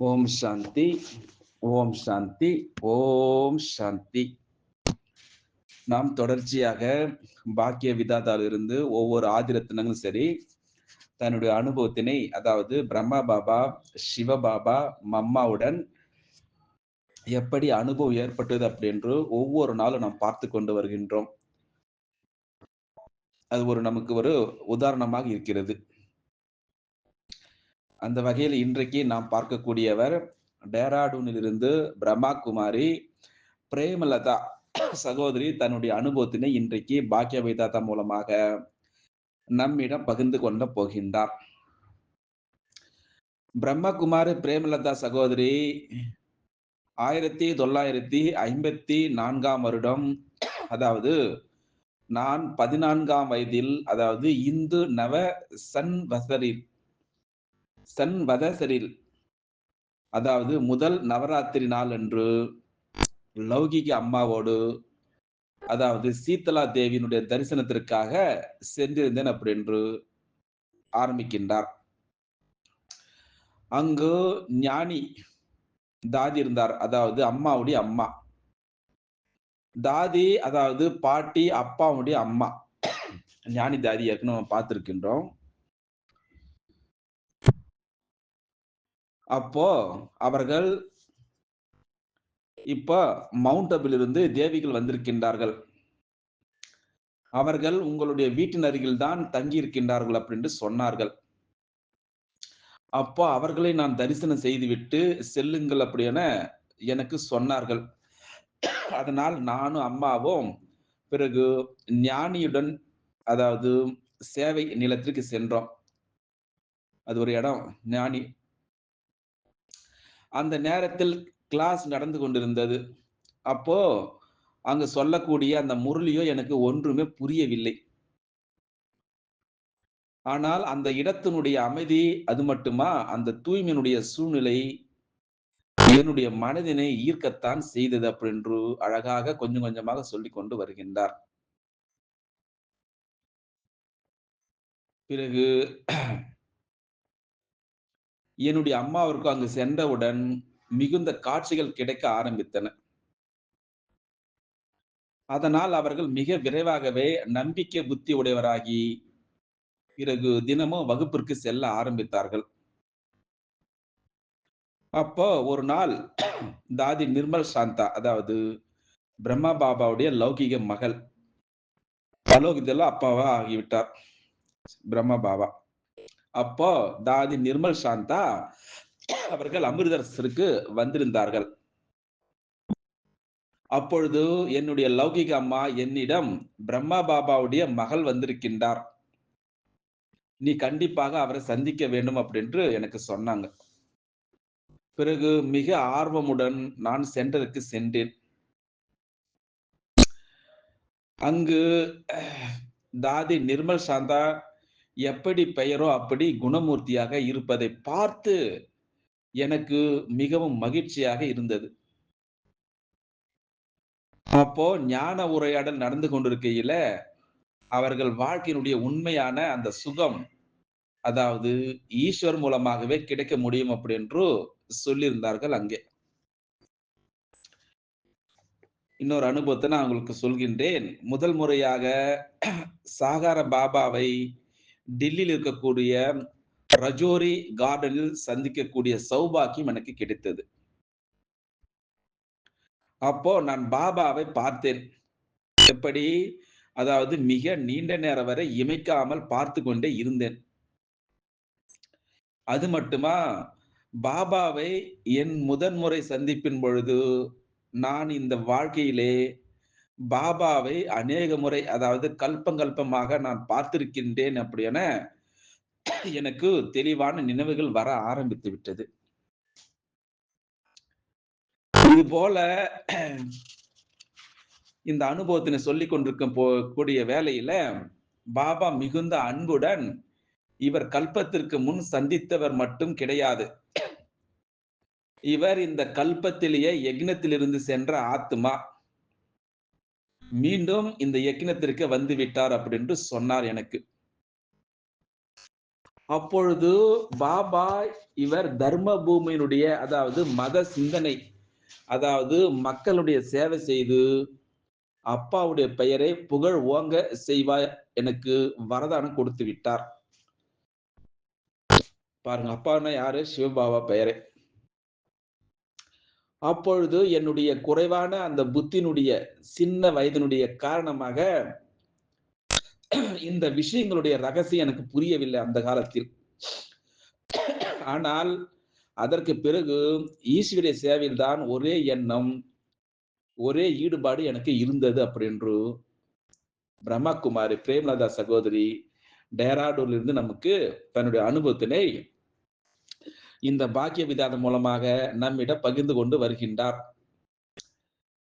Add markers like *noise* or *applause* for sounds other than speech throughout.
ஓம் சாந்தி ஓம் சாந்தி ஓம் சாந்தி. நாம் தொடர்ச்சியாக பாக்கிய விதாதாவிலிருந்து ஒவ்வொரு ஆதிரத்தினங்களும் சரி தன்னுடைய அனுபவத்தினை அதாவது பிரம்மா பாபா சிவ பாபா மம்மாவுடன் எப்படி அனுபவம் ஏற்பட்டது அப்படி என்று ஒவ்வொரு நாளும் நாம் பார்த்து கொண்டு வருகின்றோம். அது ஒரு நமக்கு ஒரு உதாரணமாக இருக்கிறது. அந்த வகையில் இன்றைக்கு நாம் பார்க்கக்கூடியவர் டேராடூனிலிருந்து பிரம்மா குமாரி பிரேமலதா சகோதரி தன்னுடைய அனுபவத்தினை இன்றைக்கு பாக்கிய வைதாத்தா மூலமாக நம்மிடம் பகிர்ந்து கொள்ள போகின்றார். பிரம்மகுமாரி பிரேமலதா சகோதரி ஆயிரத்தி தொள்ளாயிரத்தி ஐம்பத்தி நான்காம் வருடம் அதாவது நான் பதினான்காம் வயதில் அதாவது இந்து நவ சன் சன்வதசரில் சன் வதசரில் அதாவது முதல் நவராத்திரி நாள் என்று லௌகிக அம்மாவோடு அதாவது சீத்தலா தேவியினுடைய தரிசனத்திற்காக சென்றிருந்தேன் அப்படி என்று ஆரம்பிக்கின்றார். அங்கு ஞானி தாதி இருந்தார். அதாவது அம்மாவுடைய அம்மா. தாதி அதாவது பாட்டி அப்பாவுடைய அம்மா. ஞானி தாதி ஏற்கனவே பார்த்திருக்கின்றோம். அப்போ அவர்கள் இப்ப மவுண்ட் அபில் இருந்து தேவிகள் வந்திருக்கின்றார்கள். அவர்கள் உங்களுடைய வீட்டின் அருகில் தான் தங்கி இருக்கின்றார்கள் அப்படின்னு சொன்னார்கள். அப்போ அவர்களை நான் தரிசனம் செய்துவிட்டு செல்லுங்கள் அப்படியென எனக்கு சொன்னார்கள். அதனால் நானும் அம்மாவும் பிறகு ஞானியுடன் அதாவது சேவை நிலத்திற்கு சென்றோம். அது ஒரு இடம் ஞானி அந்த நேரத்தில் கிளாஸ் நடந்து கொண்டிருந்தது. அப்போ அங்கு சொல்லக்கூடிய அந்த முரளியோ எனக்கு ஒன்றுமே புரியவில்லை. ஆனால் அந்த இடத்தினுடைய அமைதி அது மட்டுமா? அந்த தூய்மையினுடைய சூழ்நிலை என்னுடைய மனதினை ஈர்க்கத்தான் செய்தது அப்படின்று அழகாக கொஞ்சம் கொஞ்சமாக சொல்லி கொண்டு வருகின்றார். பிறகு என்னுடைய அம்மாவிற்கு அங்கு சென்றவுடன் மிகுந்த காட்சிகள் கிடைக்க ஆரம்பித்தன. அதனால் அவர்கள் மிக விரைவாகவே நம்பிக்கை புத்தி உடையவராகி பிறகு தினமும் வகுப்பிற்கு செல்ல ஆரம்பித்தார்கள். அப்போ ஒரு நாள் *clears throat* தாதி நிர்மல் சாந்தா அதாவது பிரம்மா பாபாவுடைய லௌகிக மகள் அலோகிதெல்லாம் அப்பாவா ஆகிவிட்டார் பிரம்மா பாபா. அப்போ தாதி நிர்மல் சாந்தா அவர்கள் அமிர்தரசருக்கு வந்திருந்தார்கள். அப்பொழுது என்னுடைய லௌகிக அம்மா என்னிடம் பிரம்மா பாபாவுடைய மகள் வந்திருக்கின்றார். நீ கண்டிப்பாக அவரை சந்திக்க வேண்டும் அப்படின்று எனக்கு சொன்னாங்க. பிறகு மிக ஆர்வமுடன் நான் சென்டருக்கு சென்றேன். அங்கு தாதி நிர்மல் சாந்தா எப்படி பெயரோ அப்படி குணமூர்த்தியாக இருப்பதை பார்த்து எனக்கு மிகவும் மகிழ்ச்சியாக இருந்தது. அப்போ ஞான உரையாடல் நடந்து கொண்டிருக்கையில அவர்கள் வாழ்க்கையினுடைய உண்மையான அந்த சுகம் அதாவது ஈஸ்வர் மூலமாகவே கிடைக்க முடியும் அப்படி என்று சொல்லியிருந்தார்கள் அங்கே. இன்னொரு அனுபவத்தை நான் உங்களுக்கு சொல்கின்றேன். முதல் முறையாக சாகார பாபாவை டெல்லியில் இருக்கக்கூடிய ரஜோரி கார்டனில் சந்திக்கக்கூடிய சௌபாக்கியம் எனக்கு கிடைத்தது. அப்போ நான் பாபாவை பார்த்தேன். எப்படி? அதாவது மிக நீண்ட நேரம் வரை இமைக்காமல் பார்த்து கொண்டே இருந்தேன். அது மட்டுமா? பாபாவை என் முதன்முறை சந்திப்பின் பொழுது நான் இந்த வாழ்க்கையிலே பாபாவை அநேக முறை அதாவது கல்பங்கல்பமாக நான் பார்த்திருக்கின்றேன் அப்படியென எனக்கு தெளிவான நினைவுகள் வர ஆரம்பித்து விட்டது. இது போல இந்த அனுபவத்தினை சொல்லி கொண்டிருக்கும் போ கூடிய வேலையில பாபா மிகுந்த அன்புடன் இவர் கல்பத்திற்கு முன் சந்தித்தவர் மட்டும் கிடையாது. இவர் இந்த கல்பத்திலேயே யக்னத்திலிருந்து சென்ற ஆத்மா. மீண்டும் இந்த யக்னத்திற்கு வந்து விட்டார் அப்படின்னு சொன்னார் எனக்கு. அப்பொழுது பாபா இவர் தர்ம பூமியினுடைய அதாவது மத சிந்தனை அதாவது மக்களுடைய சேவை செய்து அப்பாவுடைய பெயரை புகழ் ஓங்க செய்வாய் எனக்கு வரதானம் கொடுத்து விட்டார் பாருங்க அப்பான்னா யாரு? சிவபாபா பெயரே. அப்பொழுது என்னுடைய குறைவான அந்த புத்தினுடைய சின்ன வயதினுடைய காரணமாக இந்த விஷயங்களுடைய ரகசியம் எனக்கு புரியவில்லை அந்த காலத்தில். ஆனால் அதற்கு பிறகு ஈஸ்வரிய சேவையில் தான் ஒரே எண்ணம் ஒரே ஈடுபாடு எனக்கு இருந்தது அப்படின்று பிரம்மகுமாரி பிரேமலதா சகோதரி டேராடூர்ல இருந்து நமக்கு தன்னுடைய அனுபவத்தினை இந்த பாக்கிய விதாதம் மூலமாக நம்மிடம் பகிர்ந்து கொண்டு வருகின்றார்.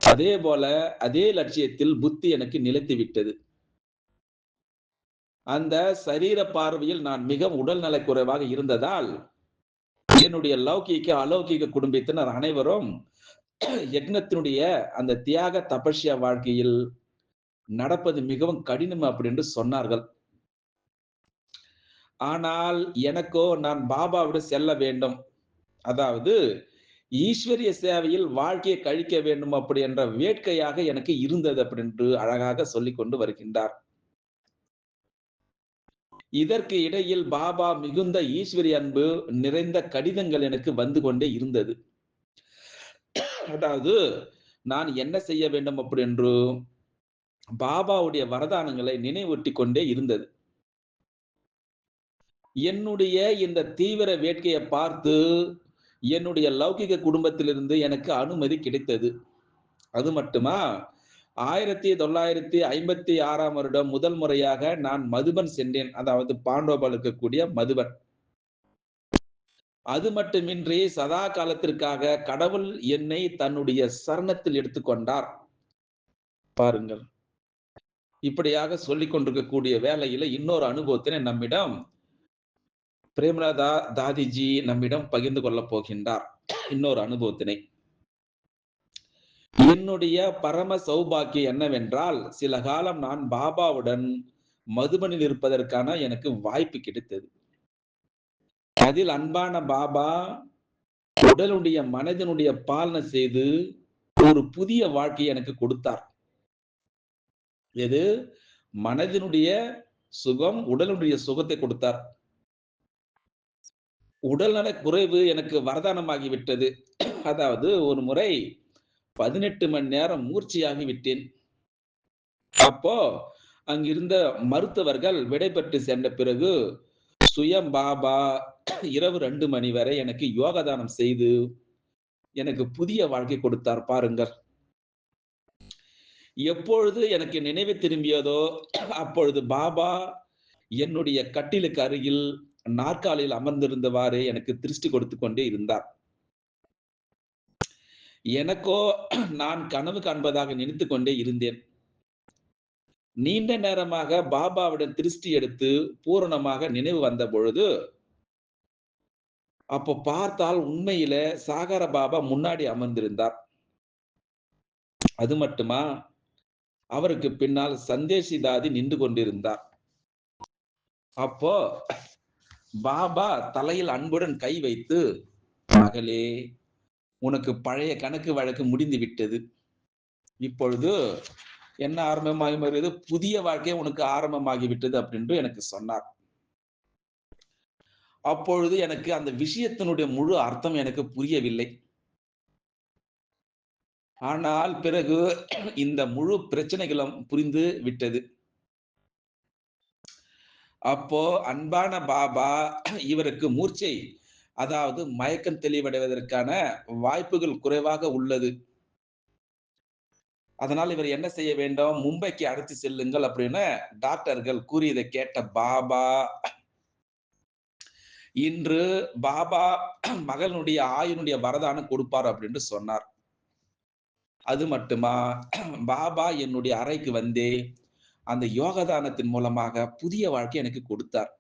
அதே போல அதே லட்சியத்தில் புத்தி எனக்கு நிலைத்து விட்டது. அந்த சரீர பார்வையில் நான் மிகவும் உடல்நல குறைவாக இருந்ததால் என்னுடைய லௌகீக அலௌகிக குடும்பத்தினர் அனைவரும் யக்னத்தினுடைய அந்த தியாக தபஸ்யா வாழ்க்கையில் நடப்பது மிகவும் கடினம் அப்படின்னு சொன்னார்கள். ஆனால் எனக்கோ நான் பாபாவிடம் செல்ல வேண்டும். அதாவது ஈஸ்வரிய சேவையில் வாழ்க்கையை கழிக்க வேண்டும் அப்படி என்ற வேட்கையாக எனக்கு இருந்தது அப்படின்று அழகாக சொல்லி கொண்டு வருகின்றார். இதற்கு இடையில் பாபா மிகுந்த ஈஸ்வரி அன்பு நிறைந்த கடிதங்கள் எனக்கு வந்து கொண்டே இருந்தது. அதாவது நான் என்ன செய்ய வேண்டும்? அப்படி என்று பாபாவுடைய வரதானங்களை நினைவூட்டி கொண்டே இருந்தது. என்னுடைய இந்த தீவிர வேட்கையை பார்த்து என்னுடைய லௌகிக குடும்பத்திலிருந்து எனக்கு அனுமதி கிடைத்தது. அது மட்டுமா? ஆயிரத்தி தொள்ளாயிரத்தி ஐம்பத்தி ஆறாம் வருடம் முதல் முறையாக நான் மதுபன் சென்றேன். அதாவது பாண்டோபால் இருக்கக்கூடிய மதுபன். அது மட்டுமின்றி சதா காலத்திற்காக கடவுள் என்னை தன்னுடைய சரணத்தில் எடுத்துக்கொண்டார். பாருங்கள். இப்படியாக சொல்லிக் கொண்டிருக்கக்கூடிய வேலையில இன்னொரு அனுபவத்தினை நம்மிடம் பிரேமலதா தாதிஜி நம்மிடம் பகிர்ந்து கொள்ளப் போகின்றார். இன்னொரு அனுபவத்தினை. என்னுடைய பரம சௌபாக்கியம் என்னவென்றால் சில காலம் நான் பாபாவுடன் மதுபனில் இருப்பதற்கான எனக்கு வாய்ப்பு கிடைத்தது. அதில் அன்பான பாபா உடலுடைய மனதினுடைய பாலனை செய்து ஒரு புதிய வாழ்க்கையை எனக்கு கொடுத்தார். எது? மனதினுடைய சுகம் உடலுடைய சுகத்தை கொடுத்தார். உடல்நல குறைவு எனக்கு வரதானமாகி விட்டது அதாவது ஒரு முறை பதினெட்டு மணி நேரம் மூர்ச்சியாகி விட்டேன் அப்போ அங்கிருந்த மருத்துவர்கள் விடைபெற்று சென்ற பிறகு சுயம் பாபா இரவு ரெண்டு மணி வரை எனக்கு யோகதானம் செய்து எனக்கு புதிய வாழ்க்கை கொடுத்தார் பாருங்கள். எப்பொழுது எனக்கு நினைவு திரும்பியதோ அப்பொழுது பாபா என்னுடைய கட்டிலுக்கு அருகில் நாற்காலியில் அமர்ந்திருந்தவாறு எனக்கு திருஷ்டி கொடுத்து கொண்டே இருந்தார். எனக்கோ நான் கனவு காண்பதாக நினைத்து கொண்டே இருந்தேன். நீண்ட நேரமாக பாபாவிடம் திருஷ்டி எடுத்து பூரணமாக நினைவு வந்த பொழுது அப்போ பார்த்தால் உண்மையில சாகர பாபா முன்னாடி அமர்ந்திருந்தார். அது மட்டுமா? அவருக்கு பின்னால் சந்தேஷிதாதி நின்று கொண்டிருந்தார். அப்போ பாபா தலையில் அன்புடன் கை வைத்து மகளே உனக்கு பழைய கணக்கு வழக்கு முடிந்து விட்டது. இப்பொழுது என்ன ஆரம்பமாகி வருகிறது? புதிய வாழ்க்கை உனக்கு ஆரம்பமாகி விட்டது அப்படின்னு எனக்கு சொன்னார். அப்பொழுது எனக்கு அந்த விஷயத்தினுடைய முழு அர்த்தம் எனக்கு புரியவில்லை. ஆனால் பிறகு இந்த முழு பிரச்சனைகளும் புரிந்து விட்டது. அப்போ அன்பான பாபா இவருக்கு மூர்ச்சை அதாவது மயக்கம் தெளிவடைவதற்கான வாய்ப்புகள் குறைவாக உள்ளது. அதனால் இவர் என்ன செய்ய வேண்டும்? மும்பைக்கு அழைத்து செல்லுங்கள் அப்படின்னு டாக்டர்கள் கூறியதை கேட்ட பாபா இன்று பாபா மகனுடைய ஆயுனுடைய வரதானம் கொடுப்பார் அப்படின்னு சொன்னார். அது மட்டுமா? பாபா என்னுடைய அறைக்கு வந்தே அந்த யோகதானத்தின் மூலமாக புதிய வாழ்க்கை எனக்கு கொடுத்தார்.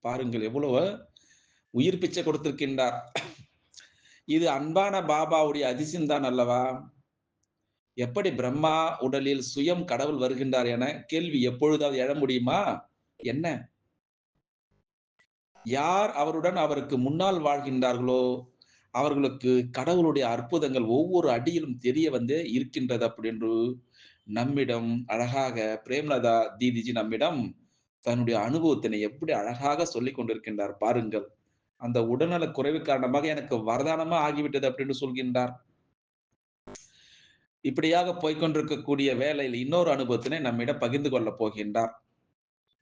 பாருங்கள் எவ்வளவு உயிர் பிச்சை கொடுத்திருக்கின்றார். இது அன்பான பாபாவுடைய அதிசயம் தான் அல்லவா? எப்படி பிரம்மா உடலில் சுயம் கடவுள் வருகின்றார் என கேள்வி எப்பொழுதாவது எழ முடியுமா? என்ன? யார் அவருடன் அவருக்கு முன்னால் வாழ்கின்றார்களோ அவர்களுக்கு கடவுளுடைய அற்புதங்கள் ஒவ்வொரு அடியிலும் தெரிய வந்து இருக்கின்றது அப்படின்னு நம்மிடம் அழகாக பிரேம்லதா தீதிஜி நம்மிடம் தன்னுடைய அனுபவத்தினை எப்படி அழகாக சொல்லி கொண்டிருக்கின்றார் பாருங்கள். அந்த உடல்நல குறைவு காரணமாக எனக்கு வரதானமா ஆகிவிட்டது அப்படின்னு சொல்கின்றார். இப்படியாக போய்கொண்டிருக்கக்கூடிய வேலையில் இன்னொரு அனுபவத்தினை நம்மிடம் பகிர்ந்து கொள்ள போகின்றார்.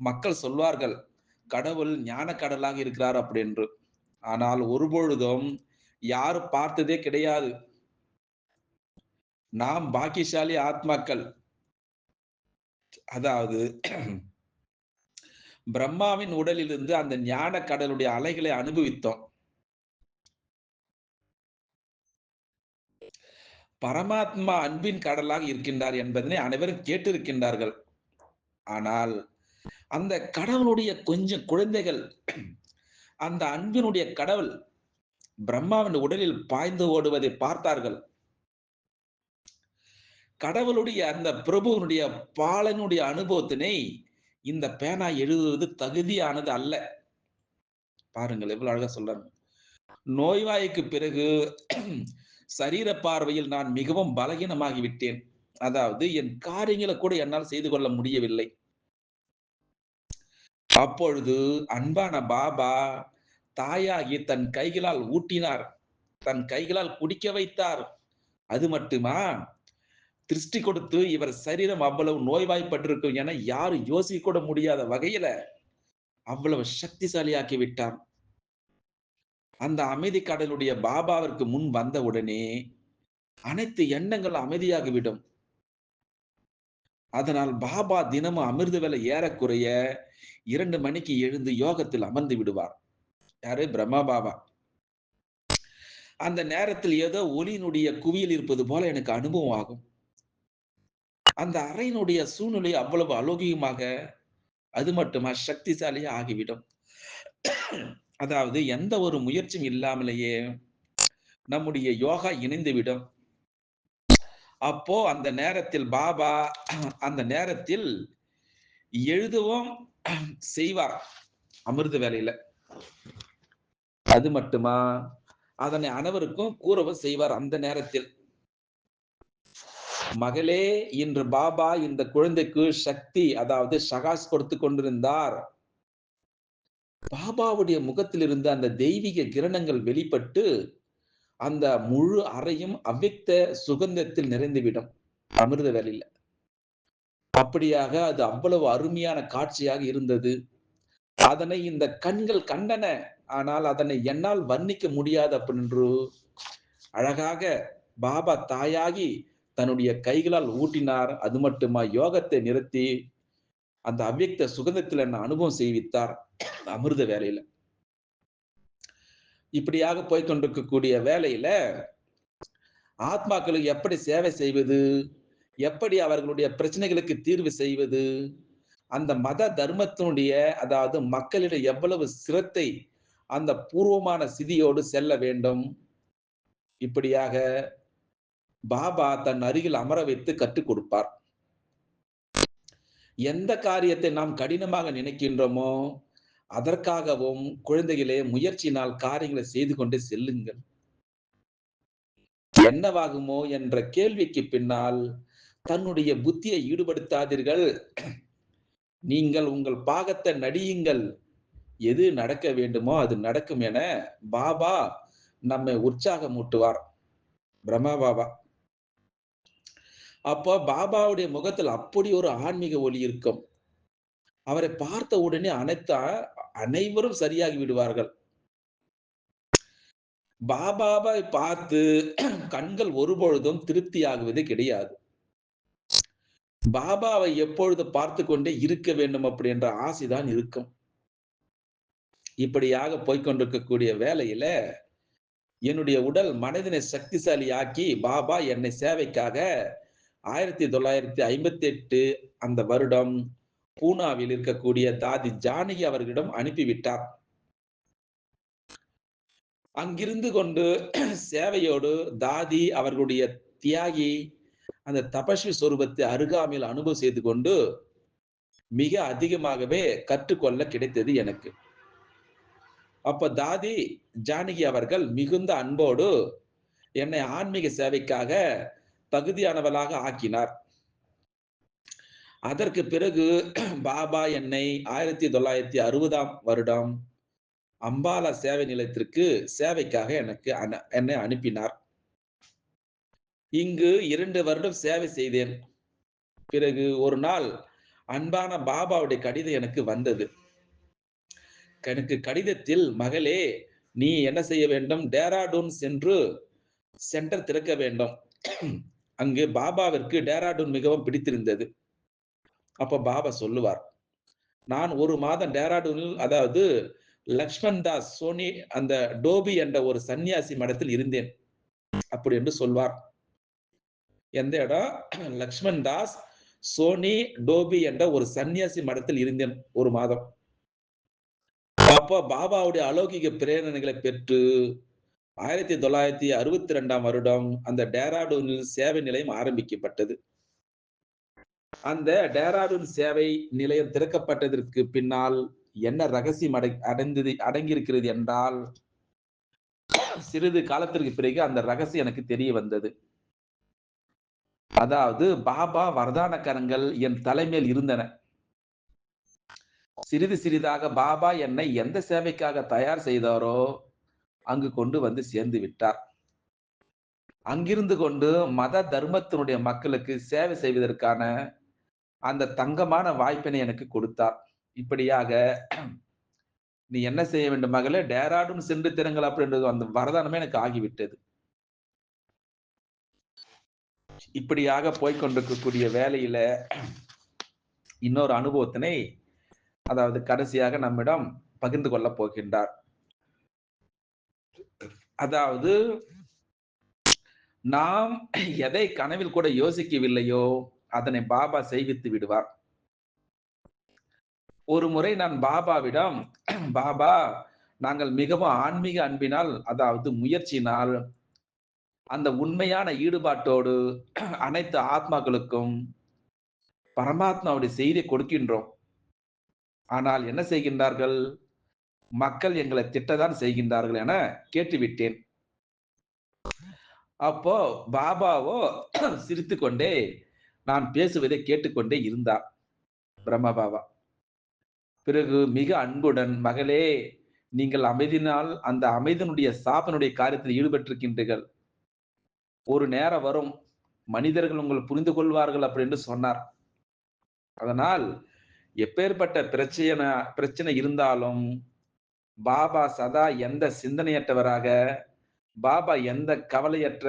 மக்கள் சொல்வார்கள் கடவுள் ஞான கடலாக இருக்கிறார் அப்படின்று. ஆனால் ஒருபொழுதும் யாரும் பார்த்ததே கிடையாது. நாம் பாக்கியசாலி ஆத்மாக்கள் அதாவது பிரம்மாவின் உடலிலிருந்து அந்த ஞான கடலுடைய அலைகளை அனுபவித்தோம். பரமாத்மா அன்பின் கடலாக இருக்கின்றார் என்பதனை அனைவரும் கேட்டிருக்கின்றார்கள். ஆனால் அந்த கடவுளுடைய கொஞ்சம் குழந்தைகள் அந்த அன்பினுடைய கடவுள் பிரம்மாவின் உடலில் பாய்ந்து ஓடுவதை பார்த்தார்கள். கடவுளுடைய அந்த பிரபுவனுடைய பாலனுடைய அனுபவத்தினை இந்த பேனா எழுதுவது தகுதியானது அல்ல. பாருங்கள் எவ்வளவு அழகா சொல்றாங்க. நோய்வாய்க்கு பிறகு சரீர பார்வையில் நான் மிகவும் பலகீனமாகி விட்டேன். அதாவது என் காரியங்களை கூட என்னால் செய்து கொள்ள முடியவில்லை. அப்பொழுது அன்பான பாபா தாயாகி தன் கைகளால் ஊட்டினார். தன் கைகளால் குடிக்க வைத்தார். அது மட்டுமா? திருஷ்டி கொடுத்து இவர் சரீரம் அவ்வளவு நோய்வாய்ப்பட்டிருக்கும் என யாரும் யோசிக்க கூட முடியாத வகையில அவ்வளவு சக்திசாலியாக்கி விட்டார் அந்த அமைதி கடலுடைய பாபாவிற்கு முன் வந்த உடனே அனைத்து எண்ணங்கள் அமைதியாகிவிடும். அதனால் பாபா தினமும் அமிர்த வேலை ஏறக்குறைய இரண்டு மணிக்கு எழுந்து யோகத்தில் அமர்ந்து விடுவார். யாரு? பிரம்மா பாபா. அந்த நேரத்தில் ஏதோ ஒளியினுடைய குவியல் இருப்பது போல எனக்கு அனுபவம் ஆகும். அந்த அறையினுடைய சூழ்நிலை அவ்வளவு அலோகியமாக அது மட்டுமா சக்திசாலியாக ஆகிவிடும். அதாவது எந்த ஒரு முயற்சியும் இல்லாமலேயே நம்முடைய யோகா இணைந்துவிடும். அப்போ அந்த நேரத்தில் பாபா அந்த நேரத்தில் எழுதவும் செய்வார் அமிர்த வேலையில. அது மட்டுமா? அதனை அனைவருக்கும் கூறவும் செய்வார் அந்த நேரத்தில். மகளே இன்று பாபா இந்த குழந்தைக்கு சக்தி அதாவது சகாஸ் கொடுத்து கொண்டிருந்தார். பாபாவுடைய முகத்தில் இருந்த அந்த தெய்வீக கிரணங்கள் வெளிப்பட்டு அந்த முழு அறையும் அவ்வக்த சுகந்தத்தில் நிறைந்துவிடும் அமிர்த வேலையில அப்படியாக அது அவ்வளவு அருமையான காட்சியாக இருந்தது. அதனை இந்த கண்கள் கண்டன ஆனால் அதனை என்னால் வர்ணிக்க முடியாது அப்படின்று அழகாக பாபா தாயாகி தன்னுடைய கைகளால் ஊட்டினார். அது மட்டுமா யோகத்தை நிறுத்தி அந்த அவ்வக்த சுகந்தத்தில் என்ன அனுபவம் செய்வித்தார். அமிர்த வேலையில. இப்படியாக போய்கொண்டிருக்கக்கூடிய வேலையில ஆத்மாக்களுக்கு எப்படி சேவை செய்வது? எப்படி அவர்களுடைய பிரச்சனைகளுக்கு தீர்வு செய்வது? அந்த மத தர்மத்தினுடைய அதாவது மக்களிடம் எவ்வளவு சிரத்தை அந்த பூர்வமான சிதியோடு செல்ல வேண்டும்? இப்படியாக பாபா தன் அருகில் அமர வைத்து கற்றுக் கொடுப்பார். எந்த காரியத்தை நாம் கடினமாக நினைக்கின்றோமோ அதற்காகவும் குழந்தைகளே முயற்சியினால் காரியங்களை செய்து கொண்டு செல்லுங்கள். என்னவாகுமோ என்ற கேள்விக்கு பின்னால் தன்னுடைய புத்தியை ஈடுபடுத்தாதீர்கள். நீங்கள் உங்கள் பாகத்தை நடியுங்கள். எது நடக்க வேண்டுமோ அது நடக்கும் என பாபா நம்மை உற்சாகமூட்டுவார். பிரம்மா பாபா. அப்போ பாபாவுடைய முகத்தில் அப்படி ஒரு ஆன்மீக ஒளி இருக்கும். அவரை பார்த்த உடனே அனைத்த அனைவரும் சரியாகி விடுவார்கள். பாபாவை பார்த்து கண்கள் ஒருபொழுதும் திருப்தி கிடையாது. பாபாவை எப்பொழுது பார்த்து கொண்டே இருக்க வேண்டும் அப்படி என்ற ஆசைதான் இருக்கும். இப்படியாக போய்கொண்டிருக்கக்கூடிய வேலையில என்னுடைய உடல் மனதினை சக்திசாலி ஆக்கி பாபா என்னை சேவைக்காக ஆயிரத்தி தொள்ளாயிரத்தி ஐம்பத்தி எட்டு அந்த வருடம் பூனாவில் இருக்கக்கூடிய தாதி ஜானகி அவர்களிடம் அனுப்பிவிட்டார். அங்கிருந்து கொண்டு சேவையோடு தாதி அவர்களுடைய தியாகி அந்த தபஸ்வி சொரூபத்தை அருகாமையில் அனுபவம் செய்து கொண்டு மிக அதிகமாகவே கற்றுக்கொள்ள கிடைத்தது எனக்கு. அப்ப தாதி ஜானகி அவர்கள் மிகுந்த அன்போடு என்னை ஆன்மீக சேவைக்காக தகுதியானவளாக ஆக்கினார். அதற்கு பிறகு பாபா என்னை ஆயிரத்தி தொள்ளாயிரத்தி அறுபதாம் வருடம் அம்பாலா சேவை நிலையத்திற்கு சேவைக்காக எனக்கு என்னை அனுப்பினார். இங்கு இரண்டு வருடம் சேவை செய்தேன். பிறகு ஒரு நாள் அன்பான பாபாவுடைய கடிதம் எனக்கு வந்தது. எனக்கு கடிதத்தில் மகளே நீ என்ன செய்ய வேண்டும்? டேராடூன் சென்று சென்டர் திறக்க வேண்டும். அங்கு பாபாவிற்கு டேராடூன் மிகவும் பிடித்திருந்தது. அப்ப பாபா சொல்லுவார் நான் ஒரு மாதம் டேராடூனில் அதாவது லக்ஷ்மண் தாஸ் சோனி அந்த டோபி என்ற ஒரு சன்னியாசி மடத்தில் இருந்தேன். அப்படி என்று சொல்வார். எந்த இடம்? *clears throat* லக்ஷ்மண் தாஸ் சோனி டோபி என்ற ஒரு சன்னியாசி மடத்தில் இருந்தேன் ஒரு மாதம். அப்போ பாபாவுடைய அலௌகிக பிரேரணைகளை பெற்று ஆயிரத்தி தொள்ளாயிரத்தி அறுபத்தி ரெண்டாம் வருடம் அந்த டேராடூனில் சேவை நிலையம் ஆரம்பிக்கப்பட்டது. அந்த டேராடூன் சேவை நிலையம் திறக்கப்பட்டதற்கு பின்னால் என்ன ரகசியம் அடை அடைந்தது அடங்கியிருக்கிறது என்றால் சிறிது காலத்திற்கு பிறகு அந்த ரகசியம் எனக்கு தெரிய வந்தது. அதாவது பாபா வரதான கரங்கள் என் தலைமையில் இருந்தன. சிறிது சிறிதாக பாபா என்னை எந்த சேவைக்காக தயார் செய்தாரோ அங்கு கொண்டு வந்து சேர்ந்து விட்டார். அங்கிருந்து கொண்டு மத தர்மத்தினுடைய மக்களுக்கு சேவை செய்வதற்கான அந்த தங்கமான வாய்ப்பினை எனக்கு கொடுத்தார். இப்படியாக நீ என்ன செய்ய வேண்டும் மகளே? டேராடும் சென்று திறங்கள் அப்படின்றது அந்த வரதானமே எனக்கு ஆகிவிட்டது. இப்படியாக போய்கொண்டிருக்கக்கூடிய வேலையில இன்னொரு அனுபவத்தினை அதாவது கடைசியாக நம்மிடம் பகிர்ந்து கொள்ள போகின்றார். அதாவது நாம் எதை கனவில் கூட யோசிக்கவில்லையோ அதனை பாபா செய்வித்து விடுவார். ஒரு முறை நான் பாபாவிடம் பாபா நாங்கள் மிகவும் ஆன்மீக அன்பினால் அதாவது முயற்சினால் அந்த உண்மையான ஈடுபாட்டோடு அனைத்து ஆத்மாக்களுக்கும் பரமாத்மாவுடைய செய்தி கொடுக்கின்றோம். ஆனால் என்ன செய்கின்றார்கள்? மக்கள் எங்களை திட்டதான் செய்கின்றார்கள் என கேட்டுவிட்டேன். அப்போ பாபாவோ *clears throat* சிரித்து கொண்டே நான் பேசுவதை கேட்டுக்கொண்டே இருந்தார் பிரம்ம பாபா. பிறகு மிக அன்புடன் மகளே நீங்கள் அமைதினால் அந்த அமைதனுடைய சாப்பனுடைய காரியத்தில் ஈடுபட்டிருக்கின்றீர்கள். ஒரு நேரம் வரும் மனிதர்கள் உங்களை புரிந்து கொள்வார்கள் அப்படின்னு சொன்னார். அதனால் எப்பேற்பட்ட பிரச்சனை பிரச்சனை இருந்தாலும் பாபா சதா எந்த சிந்தனையற்றவராக பாபா எந்த கவலையற்ற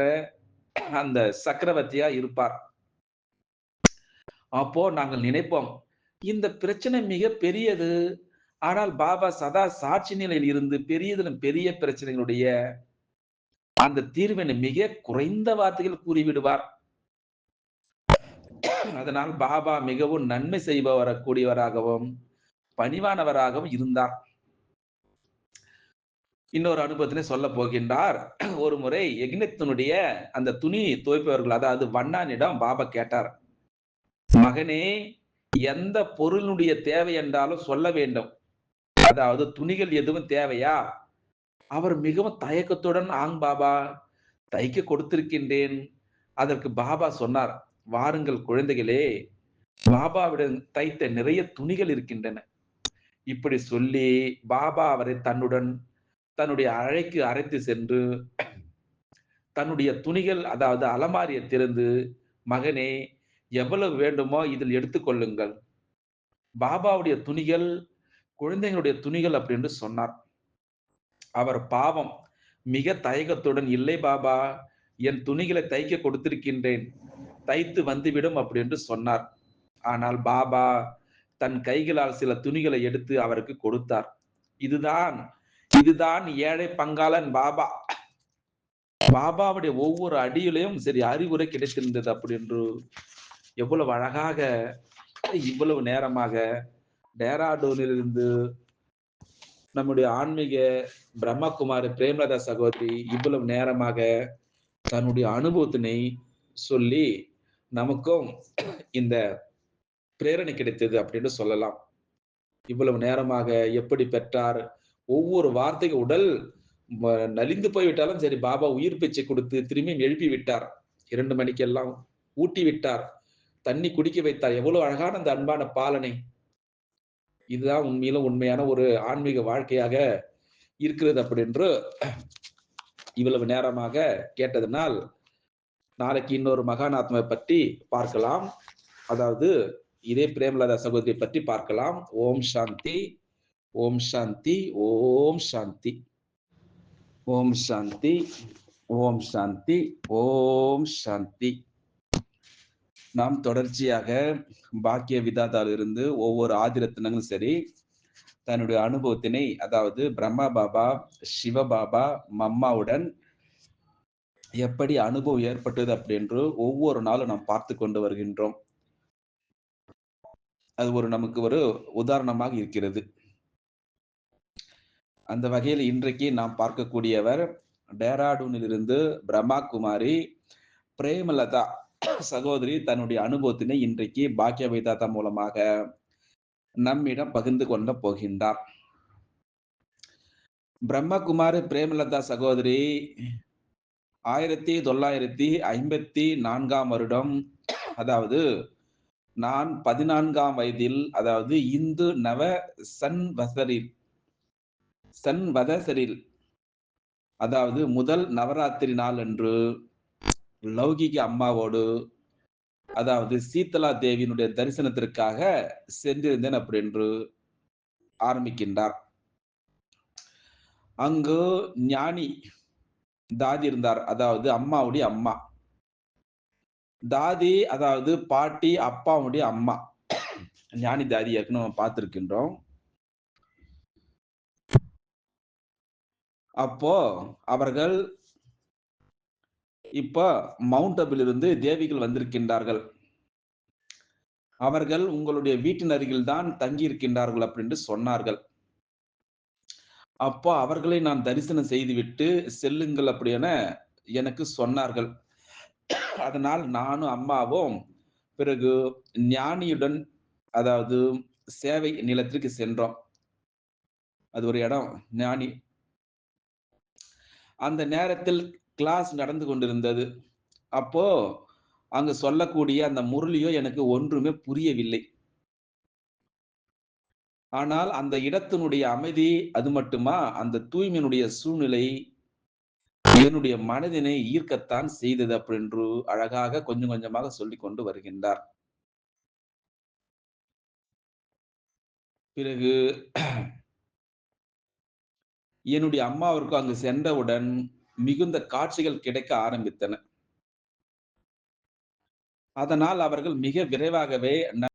அந்த சக்கரவர்த்தியா இருப்பார்? அப்போ நாங்கள் நினைப்போம் இந்த பிரச்சனை மிக பெரியது. ஆனால் பாபா சதா சாட்சி நிலையில் இருந்து பெரியதிலும் பெரிய பிரச்சனைகளுடைய அந்த தீர்வினை மிக குறைந்த வார்த்தைகள் கூறிவிடுவார். அதனால் பாபா மிகவும் நன்மை செய்பவர கூடியவராகவும் பணிவானவராகவும் இருந்தார். இன்னொரு அனுபவத்தினை சொல்ல போகின்றார். *clears throat* ஒரு முறை யக்னத்தினுடைய அந்த துணி துவைப்பவர்கள் அதாவது வண்ணானிடம் பாபா கேட்டார். மகனே எந்த பொருளினுடைய தேவை என்றாலும் சொல்ல வேண்டும். அதாவது துணிகள் எதுவும் தேவையா? அவர் மிகவும் தயக்கத்துடன் ஆங் பாபா தைக்க கொடுத்திருக்கின்றேன். அதற்கு பாபா சொன்னார் வாருங்கள் குழந்தைகளே பாபாவிடம் தைத்த நிறைய துணிகள் இருக்கின்றன. இப்படி சொல்லி பாபா அவரை தன்னுடன் தன்னுடைய அழைக்கு அரைத்து சென்று தன்னுடைய துணிகள் அதாவது அலமாரியை திறந்து மகனே எவ்வளவு வேண்டுமோ இதில் எடுத்துக்கொள்ளுங்கள் பாபாவுடைய துணிகள் குழந்தைகளுடைய துணிகள் அப்படின்னு சொன்னார். அவர் பாவம் மிக தயக்கத்துடன் இல்லை பாபா என் துணிகளை தைக்க கொடுத்திருக்கின்றேன். தைத்து வந்துவிடும் அப்படி என்று சொன்னார். ஆனால் பாபா தன் கைகளால் சில துணிகளை எடுத்து அவருக்கு கொடுத்தார். இதுதான் இதுதான் ஏழை பங்காளன் பாபா. பாபாவுடைய ஒவ்வொரு அடியிலையும் சரி அறிவுரை கிடைத்திருந்தது அப்படி என்று எவ்வளவு அழகாக இவ்வளவு நேரமாக டேராடூனிலிருந்து நம்முடைய ஆன்மீக பிரம்மகுமாரி பிரேமலதா சகோதரி இவ்வளவு நேரமாக தன்னுடைய அனுபவத்தினை சொல்லி நமக்கும் இந்த பிரேரணை கிடைத்தது அப்படின்னு சொல்லலாம். இவ்வளவு நேரமாக எப்படி பெற்றார் ஒவ்வொரு வார்த்தைக்கு உடல் ம- நலிந்து போய்விட்டாலும் சரி பாபா உயிர் பிச்சை கொடுத்து திரும்பியும் எழுப்பி விட்டார். இரண்டு மணிக்கெல்லாம் ஊட்டி விட்டார். தண்ணி குடிக்க வைத்தார். எவ்வளவு அழகான அந்த அன்பான பாலனை. இதுதான் உண்மையில உண்மையான ஒரு ஆன்மீக வாழ்க்கையாக இருக்கிறது அப்படின்று இவ்வளவு நேரமாக கேட்டதனால் நாளைக்கு இன்னொரு மகானாத்மாவை பற்றி பார்க்கலாம். அதாவது இதே பிரேமலதா சகோதரி பற்றி பார்க்கலாம். ஓம் சாந்தி. ஓம் சாந்தி ஓம் சாந்தி. ஓம் சாந்தி ஓம் சாந்தி ஓம் சாந்தி. நாம் தொடர்ச்சியாக பாக்கிய விதாதாலிருந்து ஒவ்வொரு ஆதிரத்தினங்களும் சரி தன்னுடைய அனுபவத்தினை அதாவது பிரம்மா பாபா சிவ பாபா மம்மாவுடன் எப்படி அனுபவம் ஏற்பட்டது அப்படின்று ஒவ்வொரு நாளும் நாம் பார்த்து கொண்டு வருகின்றோம். அது ஒரு நமக்கு ஒரு உதாரணமாக இருக்கிறது. அந்த வகையில் இன்றைக்கு நாம் பார்க்கக்கூடியவர் டேராடூனிலிருந்து பிரம்மா குமாரி பிரேமலதா சகோதரி தன்னுடைய அனுபவத்தினை இன்றைக்கு பாக்கிய வைதாத்தா மூலமாக நம்மிடம் பகிர்ந்து கொள்ள போகின்றார். பிரம்மகுமாரி பிரேமலதா சகோதரி ஆயிரத்தி தொள்ளாயிரத்தி ஐம்பத்தி நான்காம் வருடம் அதாவது நான் பதினான்காம் வயதில் அதாவது இந்து நவ சன்வசரில் சன்வதசரில் அதாவது முதல் நவராத்திரி நாள் அன்று லௌகிக அம்மாவோடு அதாவது சீத்தலா தேவியினுடைய தரிசனத்திற்காக சென்றிருந்தேன் அப்படின்று ஆரம்பிக்கின்றார். அங்கு ஞானி தாதி இருந்தார். அதாவது அம்மாவுடைய அம்மா. தாதி அதாவது பாட்டி அப்பாவுடைய அம்மா. ஞானி தாதி ஏற்கனவே பார்த்துருக்கின்றோம். அப்போ அவர்கள் இப்ப மவுண்ட் அபில் இருந்து தேவிகள் வந்திருக்கின்றார்கள். அவர்கள் உங்களுடைய வீட்டின் அருகில் தான் தங்கி இருக்கின்றார்கள் அப்படின்னு சொன்னார்கள். அப்போ அவர்களை நான் தரிசனம் செய்துவிட்டு செல்லுங்கள் அப்படியென எனக்கு சொன்னார்கள். அதனால் நானும் அம்மாவும் பிறகு ஞானியுடன் அதாவது சேவை நிலத்திற்கு சென்றோம். அது ஒரு இடம் ஞானி அந்த நேரத்தில் கிளாஸ் நடந்து கொண்டிருந்தது. அப்போ அங்கு சொல்லக்கூடிய அந்த முரளியோ எனக்கு ஒன்றுமே புரியவில்லை. ஆனால் அந்த இடத்தினுடைய அமைதி அது மட்டுமா? அந்த தூய்மையினுடைய சூழ்நிலை என்னுடைய மனதினை ஈர்க்கத்தான் செய்தது அப்படின்று அழகாக கொஞ்சம் கொஞ்சமாக சொல்லிக் கொண்டு வருகின்றார். பிறகு என்னுடைய அம்மாவிற்கு அங்கு சென்றவுடன் மிகுந்த காட்சிகள் கிடைக்க ஆரம்பித்தன. அதனால் அவர்கள் மிக விரைவாகவே